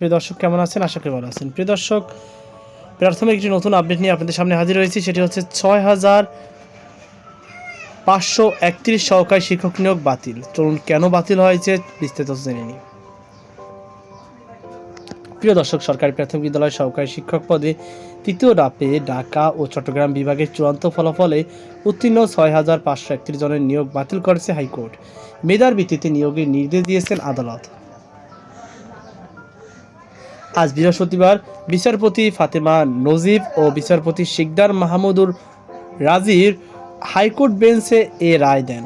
প্রিয় দর্শক, কেমন আছেন? আশা করি ভালো আছেন। প্রিয় দর্শক, প্রাথমিক একটি নতুন আপডেট নিয়ে আপনাদের সামনে হাজির হয়েছি সেটি হচ্ছে ছয় হাজার পাঁচশো একত্রিশ সহকারী শিক্ষক নিয়োগ বাতিল। চলুন কেন বাতিল হয়েছে বিস্তারিত জেনে নিই। প্রিয় দর্শক, সরকারি প্রাথমিক বিদ্যালয় সহকারী শিক্ষক পদে তৃতীয় ডাপে ঢাকা ও চট্টগ্রাম বিভাগের চূড়ান্ত ফলাফলে উত্তীর্ণ ছয় হাজার পাঁচশো একত্রিশ জনের নিয়োগ বাতিল করেছে হাইকোর্ট। মেধার ভিত্তিতে নিয়োগের নির্দেশ দিয়েছেন আদালত। আজ বৃহস্পতিবার বিচারপতি ফাতেমা নজিব ও বিচারপতি শিকদার মাহমুদুর রাজির হাইকোর্ট বেঞ্চে এ রায় দেন।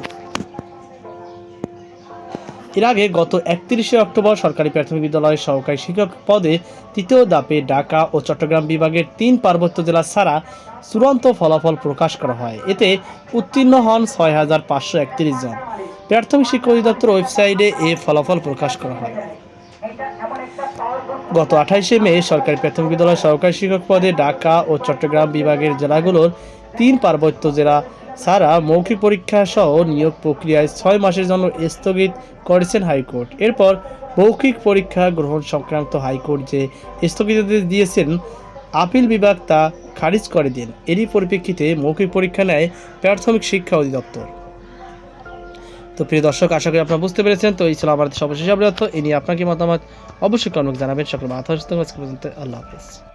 এর আগে গত একত্রিশে অক্টোবর সরকারি প্রাথমিক বিদ্যালয়ের সহকারী শিক্ষক পদে তৃতীয় দাপে ঢাকা ও চট্টগ্রাম বিভাগের তিন পার্বত্য জেলা ছাড়া চূড়ান্ত ফলাফল প্রকাশ করা হয়। এতে উত্তীর্ণ হন ছয় হাজার পাঁচশো একত্রিশ জন। প্রাথমিক শিক্ষা অধিদপ্তর ওয়েবসাইটে এ ফলাফল প্রকাশ করা হয়। গত আঠাইশে মে সরকারি প্রাথমিক বিদ্যালয় সহকারী শিক্ষক পদে ঢাকা ও চট্টগ্রাম বিভাগের জেলাগুলোর তিন পার্বত্য জেলা ছাড়া মৌখিক পরীক্ষা সহ নিয়োগ প্রক্রিয়ায় ছয় মাসের জন্য স্থগিত করেছেন হাইকোর্ট। এরপর মৌখিক পরীক্ষা গ্রহণ সংক্রান্ত হাইকোর্ট যে স্থগিতাদেশ দিয়েছেন, আপিল বিভাগ তা খারিজ করে দেন। এরই পরিপ্রেক্ষিতে মৌখিক পরীক্ষা নেয় প্রাথমিক শিক্ষা অধিদপ্তর। তো প্রিয় দর্শক, আশা করি আপনারা বুঝতে পেরেছেন। তো এই ছিল আমাদের সর্বশেষ অবরত এ নিয়ে আপনাকে মতামত? অবশ্যই কর্মক জানাবেন। সকল মাথা পর্যন্ত আল্লাহ হাফিজ।